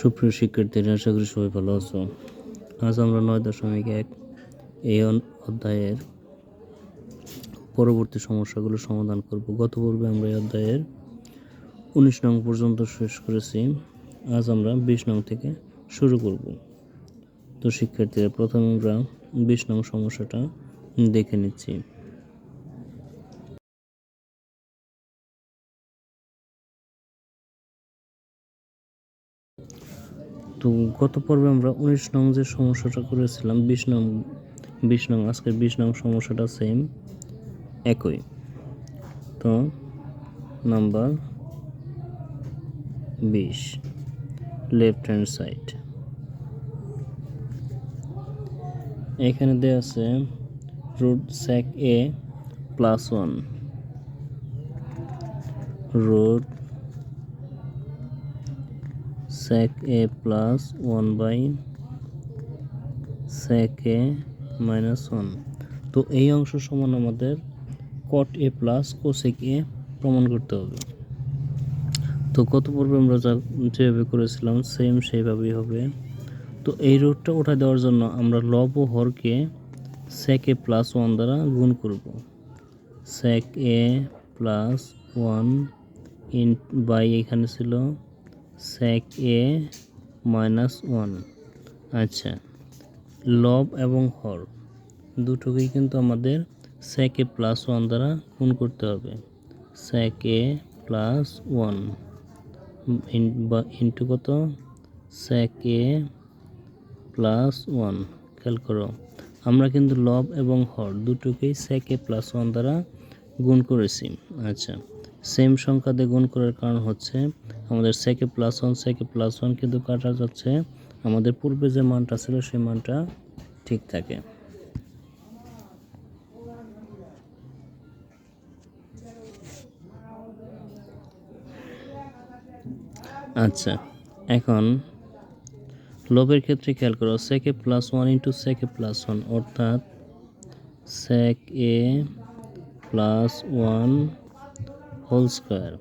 সুপ্রিয় শিক্ষার্থীরা, আশা করি সবাই ভালো আছো। আজ আমরা নয় দশমিক এক এই অধ্যায়ের পরবর্তী সমস্যাগুলো সমাধান করব। গত পর্বে আমরা এই অধ্যায়ের উনিশ নং পর্যন্ত শেষ করেছি। আজ আমরা বিশ নং থেকে শুরু করব। তো শিক্ষার্থীরা, প্রথমে আমরা বিশ নং সমস্যাটা দেখে নিচ্ছি। তো গত পর্বে আমরা উনিশ নং যে সমস্যাটা করেছিলাম, বিশ নং বিশ নং আজকের বিশ নং সমস্যাটা সেম একই। তো নাম্বার বিশ লেফট হ্যান্ড সাইড এখানে দেওয়া আছে root sec a plus one root sec a plus 1 by sec a minus one তো এই অংশ সমান আমাদের cot a plus cosec a প্রমাণ করতে হবে। তো কত পর্বে আমরা যা, যেভাবে করেছিলাম সেম সেইভাবেই হবে। তো এই রুটটা উঠা দেওয়ার জন্য আমরা লব ও হরকে sec a প্লাস ওয়ান দ্বারা গুণ করব। sec a plus one in by এখানে ছিল sec a মাইনাস ওয়ান আচ্ছা লব এবং হর, দুটোকেই কিন্তু আমাদের sec a প্লাস ওয়ান দ্বারা গুণ করতে হবে। sec a plus one into কত? sec a প্লাস ওয়ান খেয়াল করো, আমরা কিন্তু লব এবং হর দুটোকেই sec a প্লাস ওয়ান দ্বারা গুণ করেছি। আচ্ছা সেম সংখ্যা দিয়ে গুণ করার কারণ হচ্ছে আমাদের sec a plus one sec a plus one কিন্তু কাটা যাচ্ছে। আমাদের পূর্বে যে মানটা ছিল, সেই মানটা ঠিক থাকে। আচ্ছা এখন লোভের ক্ষেত্রে খেয়াল করো sec a plus one into sec a plus one অর্থাৎ sec a plus one whole square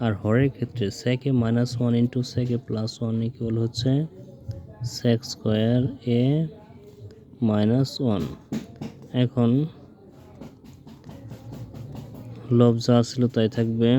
আর হরের ক্ষেত্রে sec a minus one into sec a plus one equal হচ্ছে sec square a minus one এখন লব যা ছিল তাই থাকবে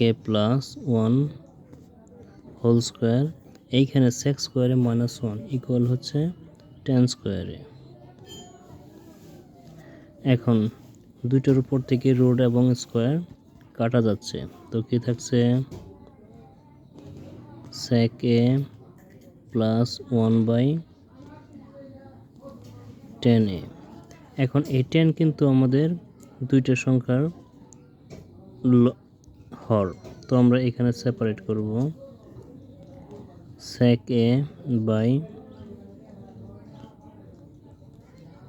a plus one whole square এইখানে sec square a minus one equal হচ্ছে টেন স্কোয়ারে এখন দুইটার উপর থেকে রোড এবং স্কোয়ার কাটা যাচ্ছে। তো কি থাকছে? Sec a plus one by tan a এখন এই টেন কিন্তু আমাদের দুইটা সংখ্যার হর। তো আমরা এখানে সেপারেট করব। Sec a by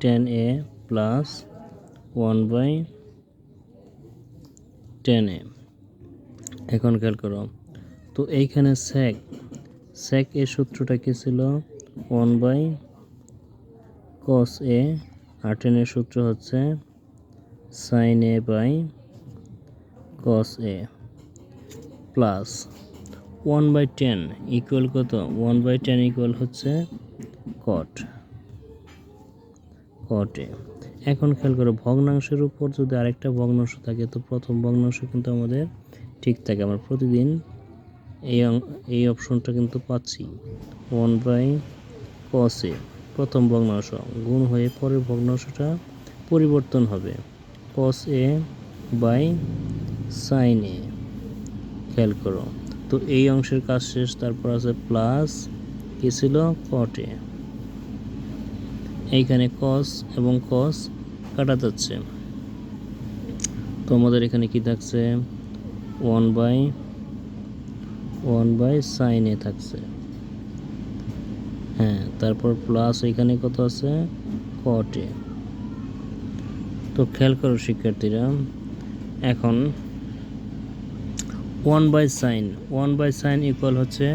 tan a plus one by tan a এখন খেয়াল করো। তো এইখানে সেক সেক এর সূত্রটা কি ছিল? ওয়ান বাই কস এ আর টেনের সূত্র হচ্ছে sine a by cos a plus one by tan equal কত? ওয়ান বাই টেন ইকুয়াল হচ্ছে কট কটে এখন খেয়াল করো, ভগ্নাংশের উপর যদি আরেকটা ভগ্নাংশ থাকে, তো প্রথম ভগ্নাংশ কিন্তু আমাদের ঠিক থাকে। আমরা প্রতিদিন এই এই অপশনটা কিন্তু পাচ্ছি। ওয়ান বাই কসে প্রথম ভগ্নাংশ। গুণ হয়ে পরের ভগ্নাংশটা পরিবর্তন হবে। কস এ বাই সাইন এ খেয়াল করো। তো এই অংশের কাজ শেষ, তারপর আছে প্লাস কি ছিল? কটে এইখানে কস এবং কস কাটা যাচ্ছে। তো আমাদের এখানে কি থাকছে? One by one by sine a থাকছে। হ্যাঁ তারপর প্লাস এখানে কত আছে? কটে তো খেয়াল করো শিক্ষার্থীরা, এখন one by sine one by sine equal হচ্ছে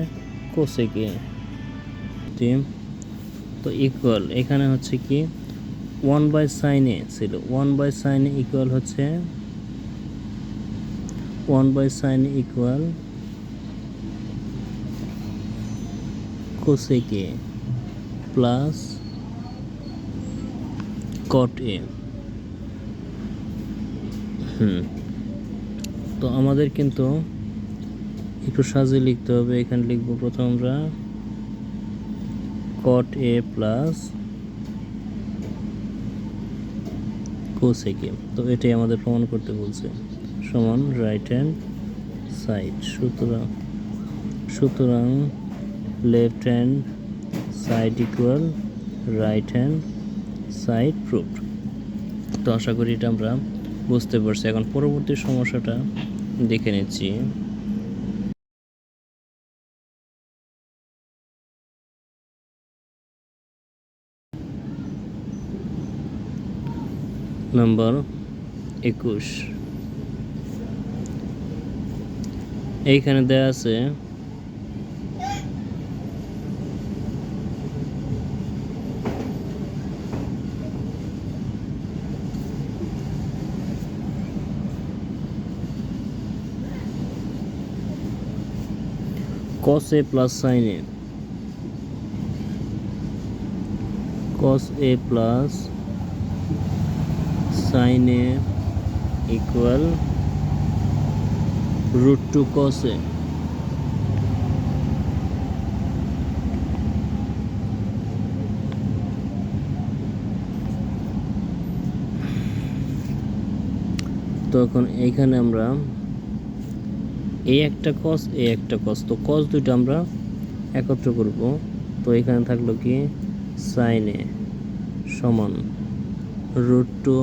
কোসেকে তো ইকুয়াল এখানে হচ্ছে কি ওয়ান বাই সাইনে ছিল। One by sine a equal হচ্ছে one by sine equal cosec a plus cot a. Hmm. তো আমাদের কিন্তু একটু সাজিয়ে লিখতে হবে। এখানে লিখব প্রথম আমরা কট এ প্লাস কোসেকে তো এটাই আমাদের প্রমাণ করতে বলছে। সমান রাইট হ্যান্ড সাইড সুতরাং সুতরাং left hand side equal right hand side proof তো আশা করি এটা আমরা বুঝতে পারছি। এখন পরবর্তী সমস্যাটা দেখে নিচ্ছি। নাম্বার একুশ এইখানে দেয়া আছে cos a plus sin a cos a plus sin a equal root 2 cos a. তো এখন এইখানে আমরা এই একটা কস এই একটা কস তো কস দুইটা আমরা একত্র করব। তো এখানে থাকল কি? সাইনে সমান root two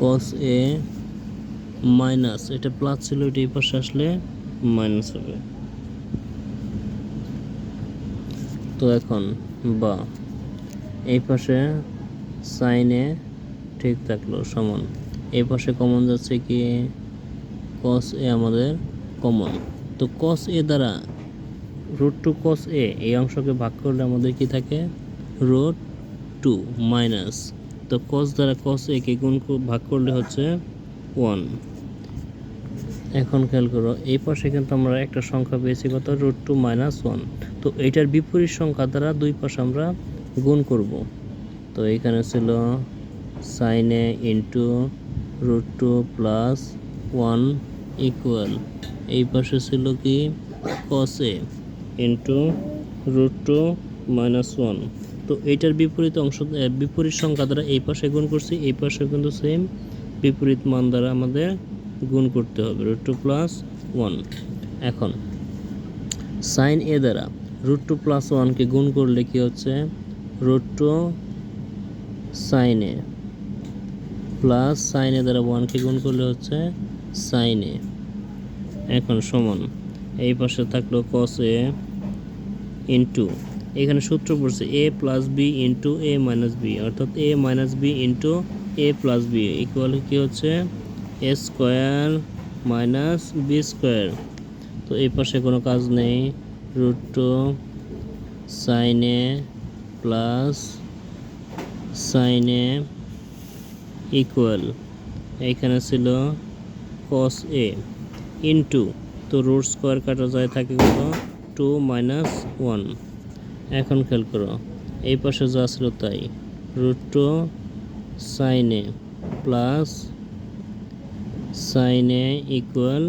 cos a minus এটা প্লাস ছিল, এটা এই পাশে আসলে মাইনাস হবে। তো এখন বা, এই পাশে সাইনে ঠিক থাকল, সমান। এই পাশে কমন যাচ্ছে কি? কস এ আমাদের কমন তো কস এ দ্বারা রুট টু কস এ এই অংশকে ভাগ করলে আমাদের কি থাকে? রুট টু মাইনাস তো কস দ্বারা কস এ কে গুণ ভাগ করলে হচ্ছে ওয়ান এখন খেয়াল করো, এই পাশে কিন্তু আমরা একটা সংখ্যা পেয়েছি কত? রুট টু মাইনাস ওয়ান তো এইটার বিপরীত সংখ্যা দ্বারা দুই পাশে আমরা গুণ করব। তো এখানে ছিল sine a into root two plus one equal এই পাশে ছিল কি? Cos a into root two minus one তো এইটার বিপরীত অংশ বিপরীত সংখ্যা দ্বারা এই পাশে গুণ করছি, এই পাশে কিন্তু সেম বিপরীত মান দ্বারা আমাদের গুণ করতে হবে রুট টু প্লাস ওয়ান এখন সাইন এ দ্বারা রুট টু প্লাস ওয়ানকে গুণ করলে কি হচ্ছে? Root two sine a plus sine a দ্বারা ওয়ানকে গুণ করলে হচ্ছে সাইনে এখন সমান, এই পাশে থাকল কস এ ইন্টু এখানে সূত্র পড়ছে a plus b into a minus b অর্থাৎ a minus b into a plus b equal কি হচ্ছে? A square minus b square তো এই পাশে কোনো কাজ নেই। Root two sine a plus sine a equal এইখানে ছিল কস এ ইন্টু তো রুট স্কোয়ার কাটা যায় থাকে কত? টু মাইনাস ওয়ান এখন খেয়াল করো, এই পাশে যা ছিল তাই। Root two sine a plus sine a equal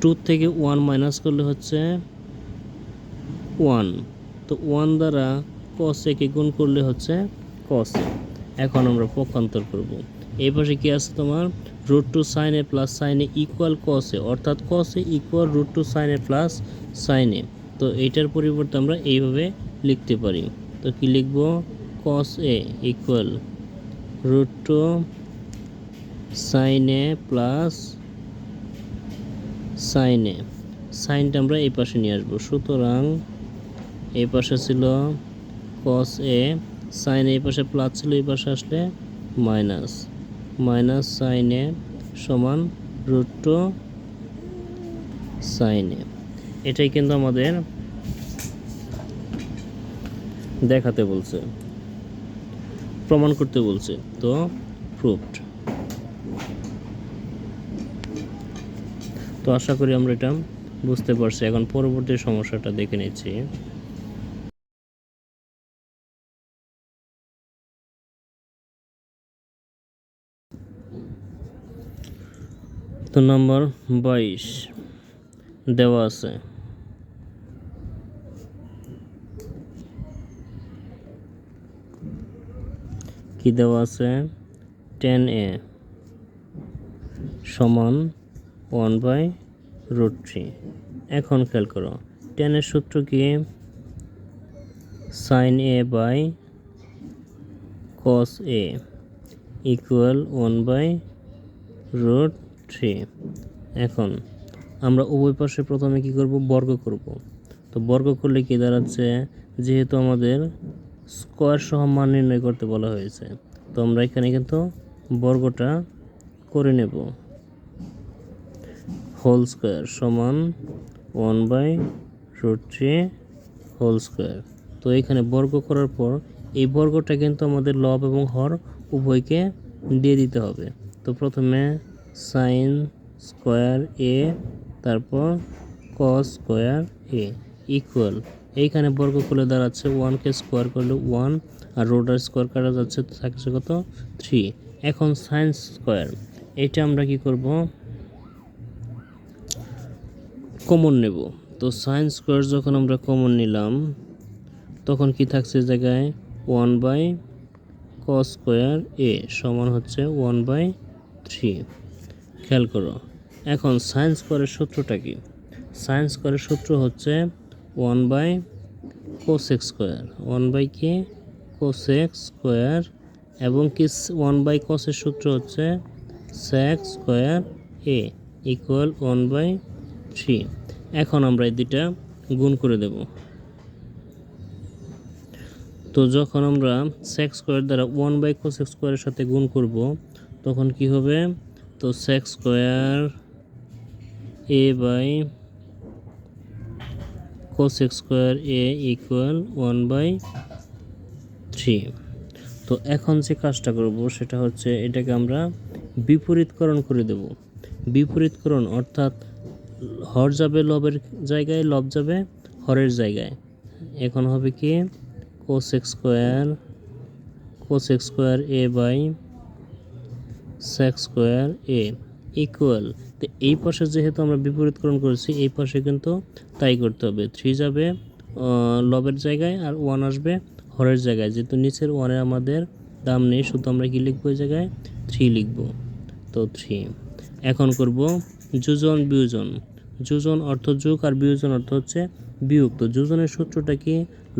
two থেকে ওয়ান মাইনাস করলে হচ্ছে ওয়ান তো ওয়ান দ্বারা কস একে গুণ করলে হচ্ছে কস এখন আমরা পক্ষান্তর করব। এই পাশে কি আছে তোমার? Root two sine a plus sine a equal cos a অর্থাৎ cos a equal root two sine a plus sine a তো এইটার পরিবর্তে আমরা এইভাবে লিখতে পারি। তো কি লিখব? Cos a equal root two sine a plus sine a সাইনটা আমরা এই পাশে নিয়ে আসব। সুতরাং এই পাশে ছিল কস এ সাইন এই পাশে প্লাস ছিল, এই পাশে আসলে মাইনাস মাইনাস সাইনে সমান রুট টু সাইনে এটাই কিন্তু আমাদের দেখাতে বলছে, প্রমাণ করতে বলছে। তো প্রুফড তো আশা করি আমরা এটা বুঝতে পারছি। এখন পরবর্তী সমস্যাটা দেখে নিচ্ছি। তো নাম্বার বাইশ। দেওয়া আছে। কি দেওয়া আছে? টেন এ সমান ওয়ান বাই রুট থ্রি। এখন খেয়াল করো টেনের সূত্র কি? Sine a by cos a equal one by root three. এখন আমরা উভয় পাশে প্রথমে কি করব? বর্গ করব। তো বর্গ করলে কি দাঁড়াচ্ছে? যেহেতু আমাদের স্কোয়ার সহ মান নির্ণয় করতে বলা হয়েছে। তো আমরা এখানে কিন্তু বর্গটা করে নেব। হোল স্কোয়ার সমান one by root three whole square তো এখানে বর্গ করার পর এই বর্গটা কিন্তু আমাদের লব এবং হর উভয়কে দিয়ে দিতে হবে। তো প্রথমে সাইন স্কোয়ার এ তারপর কস স্কোয়ার এ ইকুয়াল এইখানে বর্গ করলে দাঁড়াচ্ছে ওয়ানকে স্কোয়ার করলে ওয়ান আর রোডার স্কোয়ার কাটা যাচ্ছে থাকছে কত? থ্রি এখন সাইন স্কোয়ার এটা আমরা কি করব? কমন নেব। তো সাইন স্কোয়ার যখন আমরা কমন নিলাম, তখন কি থাকছে জায়গায়? One by cos square a সমান হচ্ছে ওয়ান বাই থ্রি খেয়াল করো। এখন সায়েন্স স্কোয়ারের সূত্রটা কি? সায়েন্স স্কোয়ারের সূত্র হচ্ছে one by cosec square one by কি? কোসেক স্কোয়ার এবং কি ওয়ান বাই কসের সূত্র হচ্ছে sec square a equal one by three এখন আমরা এই দুটা গুণ করে দেব। তো যখন আমরা সেক্স স্কোয়ার দ্বারা ওয়ান বাই কোসেক স্কোয়ারের সাথে গুণ করব, তখন কি হবে? তো sec square a by cosec square a equal one by three তো এখন যে কাজটা করব সেটা হচ্ছে এটাকে আমরা বিপরীতকরণ করে দেব। বিপরীতকরণ অর্থাৎ হর যাবে লবের জায়গায়, লব যাবে হরের জায়গায়। এখন হবে কি? Cosec square cosec square a by sec square a equal তো এই পাশে যেহেতু আমরা বিপরীতকরণ করেছি, এই পাশে কিন্তু তাই করতে হবে। থ্রি যাবে লবের জায়গায় আর ওয়ান আসবে হরের জায়গায়। যেহেতু নিচের ওয়ানে আমাদের দাম নেই, শুধু আমরা কি লিখব এই জায়গায়? থ্রি লিখব। তো থ্রি এখন করব যোজন, বিয়োজন। যোজন অর্থ যোগ আর বিয়োজন অর্থ হচ্ছে বিয়োগ। তো যোজনের সূত্রটা কি?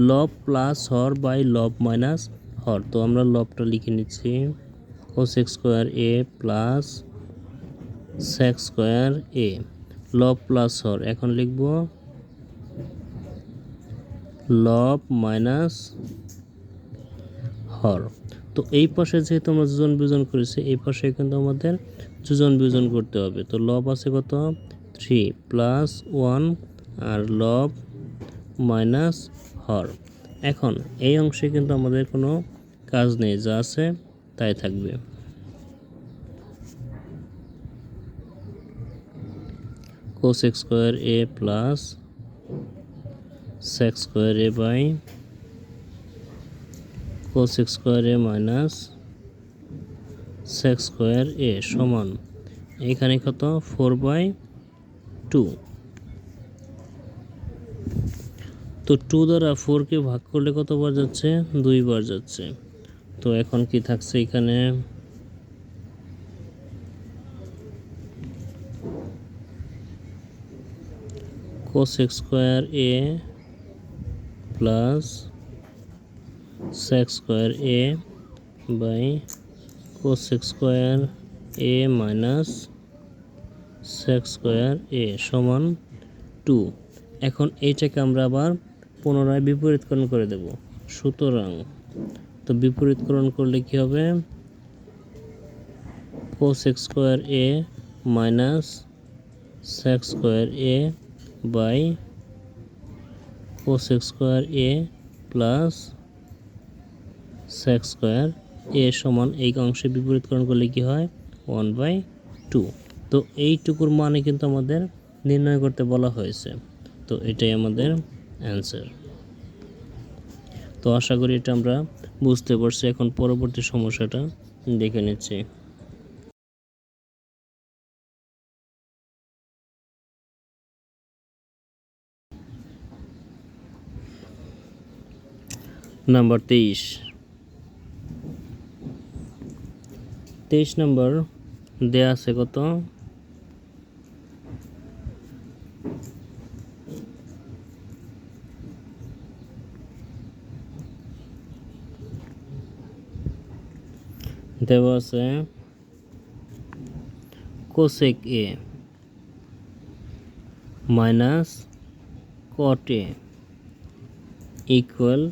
লব প্লাস হর বাই লব মাইনাস হর। তো আমরা লবটা লিখে নিচ্ছি। ও cosec square a plus sec square a লব প্লাস হর। এখন লিখব লব মাইনাস হর। তো এই পাশে যেহেতু আমরা যোজন বিয়োজন করেছি, এই পাশে কিন্তু আমাদের যোজন বিয়োজন করতে হবে। তো লব আছে কত? থ্রি প্লাস ওয়ান আর লব মাইনাস হর। এখন এই অংশে কিন্তু আমাদের কোনো কাজ নেই, যা আছে তাই থাকবে। Cosec square a plus sec square a by cosec square a minus sec square a সমান। এখানে কত? ফোর বাই টু তো টু দ্বারা ফোরকে ভাগ করলে কতবার যাচ্ছে? দুইবার যাচ্ছে। তো এখন কি থাকছে এখানে? Cosec square a plus sec square a by cosec square a minus sec square a সমান টু এখন এইটাকে আমরা আবার পুনরায় বিপরীতকরণ করে দেব। সুতরাং তো বিপরীতকরণ করলে কি হবে? Cosec square a minus sec square a by cosec square a plus sec square a সমান এই অংশে বিপরীতকরণ করলে কি হয়? ওয়ান বাই টু তো এইটুকুর মানে কিন্তু আমাদের নির্ণয় করতে বলা হয়েছে। তো এটাই আমাদের অ্যান্সার তো আশা করি এটা আমরা বুঝতে পারছি। এখন পরবর্তী সমস্যাটা দেখে নিচ্ছি। নাম্বার তেইশ তেইশ নম্বর দেয়া আছে কত? দেওয়া আছে cosec a minus cot a equal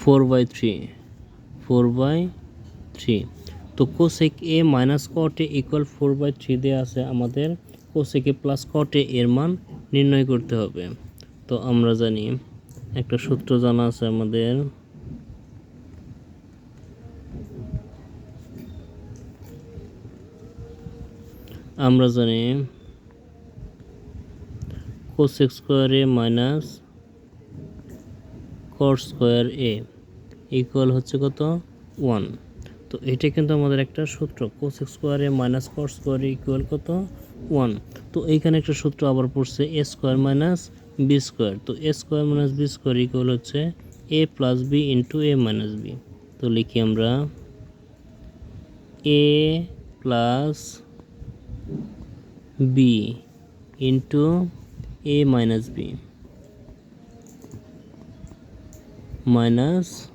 four by three, four by three. তো cosec a minus cot equal four by three দেওয়া আছে আমাদের। কোসেক প্লাস কট এর মান নির্ণয় করতে হবে। তো আমরা জানি, একটা সূত্র জানা আছে আমাদের। আমরা জানি cosec square minus cot square A equal হচ্ছে কত ওয়ান তো এটা কিন্তু আমাদের একটা সূত্র। কোসেক স্কোয়ারে মাইনাস কট স্কোয়ার ইকুয়াল কত ওয়ান তো এইখানে একটা সূত্র আবার পড়ছে A square minus B square তো A square minus B square equal হচ্ছে A plus B into A minus B তো লিখি আমরা A plus B into A minus B minus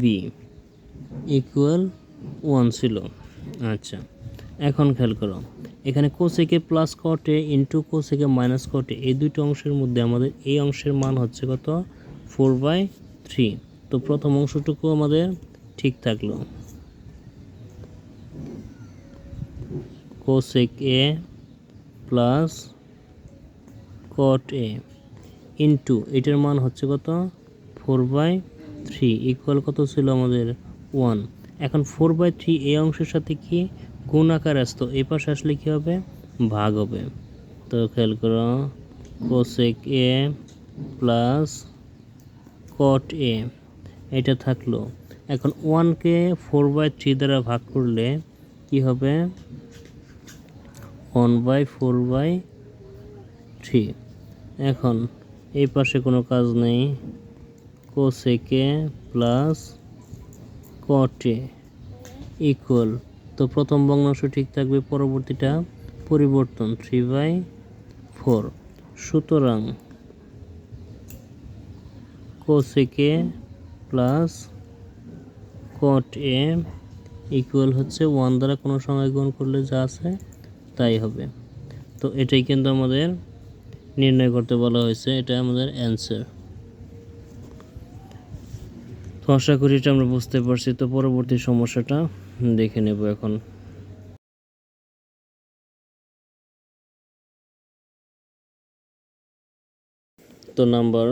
B equal one ছিল। আচ্ছা এখন খেয়াল করো। এখানে cosec A plus cot A into cosec A minus cot A এই দুটো অংশের মধ্যে আমাদের এই অংশের মান হচ্ছে কত? ফোর বাই থ্রি তো প্রথম অংশটুকু আমাদের ঠিক থাকল। Cosec A plus cot A. Into এটার মান হচ্ছে কত? ফোর বাই থ্রি ইকুয়াল কত ছিল আমাদের? ওয়ান এখন ফোর বাই থ্রি এই অংশের সাথে কি গুণ আকার আসতো? এই পাশে আসলে কী হবে? ভাগ হবে। তো খেয়াল করো কোসেক এ প্লাস কট এ এটা থাকল। এখন ওয়ানকে ফোর বাই থ্রি দ্বারা ভাগ করলে কি হবে? One by four by three এখন এই পাশে কোনো কাজ নেই। কোসেকে প্লাস কটে ইকুয়াল তো প্রথম ভগ্নাংশ ঠিক থাকবে, পরবর্তীটা পরিবর্তন থ্রি বাই ফোর সুতরাং cosec A plus cot A equal হচ্ছে ওয়ান দ্বারা কোনো সংখ্যা গ্রহণ করলে যা আছে তাই হবে। তো এটাই কিন্তু আমাদের নির্ণয় করতে বলা হয়েছে, এটা আমাদের অ্যান্সার তো আশা করি এটা আমরা বুঝতে পারছি। তো পরবর্তী সমস্যাটা দেখে নেব এখন। তো নাম্বার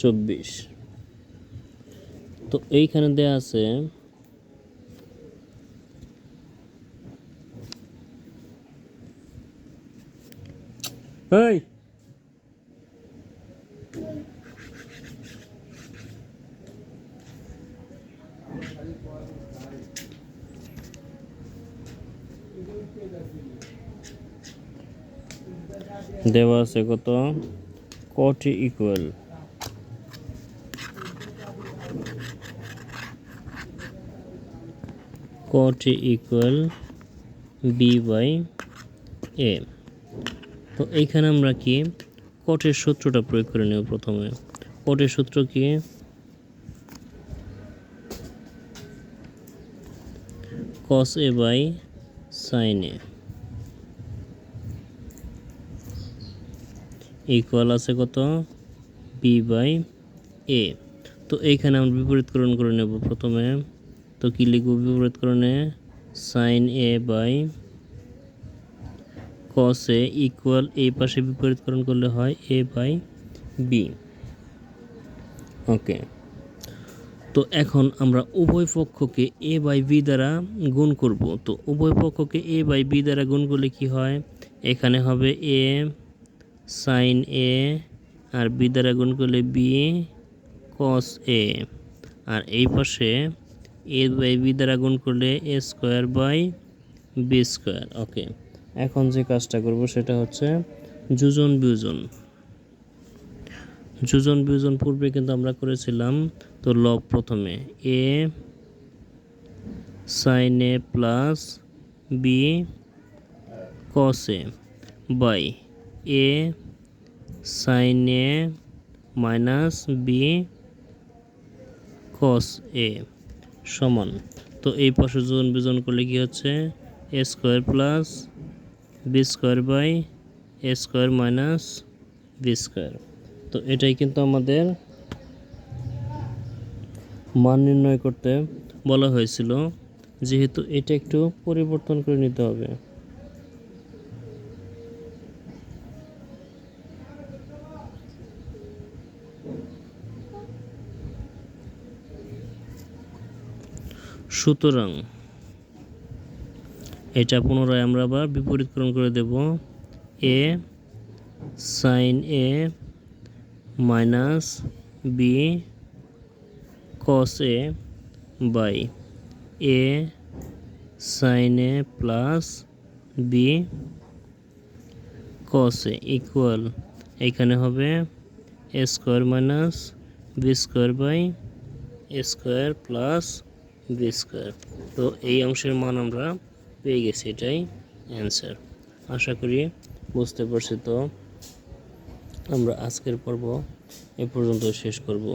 চব্বিশ। তো এইখানে দেয়া আছে এই দেওয়া আছে কত? Cot equal cot equal B by A তো এইখানে আমরা কি? কটের সূত্রটা প্রয়োগ করে নেব প্রথমে। কটের সূত্র কি? Cos A by sine A equal আছে কত? বি বাই এ তো এইখানে আমরা বিপরীতকরণ করে নেব প্রথমে। তো কি লিখব? বিপরীতকরণে sine A by cos A equal এই পাশে বিপরীতকরণ করলে হয় এ বাই বি ওকে তো এখন আমরা উভয় পক্ষকে এ বাই বি দ্বারা গুণ করব। তো উভয় পক্ষকে এ বাই বি দ্বারা গুণ করলে কি হয়? এখানে হবে এ সাইন এ আর বি দ্বারা গুণ করলে বি কস এ আর এই পাশে এ বাই বি দ্বারা গুণ করলে A square by B square okay এখন যে কাজটা করব সেটা হচ্ছে যোজন বিয়োজন। যোজন বিয়োজন পূর্বে কিন্তু আমরা করেছিলাম তো লব প্রথমে A sine A plus B cos by. A sine A minus B cos A সমান। তো এই পাশে যোজন বিয়োজন করলে কি হচ্ছে? A square plus B square by A square minus B square. তো এটাই কিন্তু আমাদের মান নির্ণয় করতে বলা হয়েছিল। যেহেতু এটা একটু পরিবর্তন করে নিতে হবে। সুতরাং এটা পুনরায় আমরা আবার বিপরীতকরণ করে দেব। A sine A minus B cos A by A sine A plus B cos A equal এখানে হবে A square minus B square by A square plus B square তো এই অংশের মান আমরা পেয়ে গেছি এটাই অ্যান্সার আশা করি বুঝতে পারছি তো। আমরা আজকের পর্ব এ পর্যন্ত শেষ করব।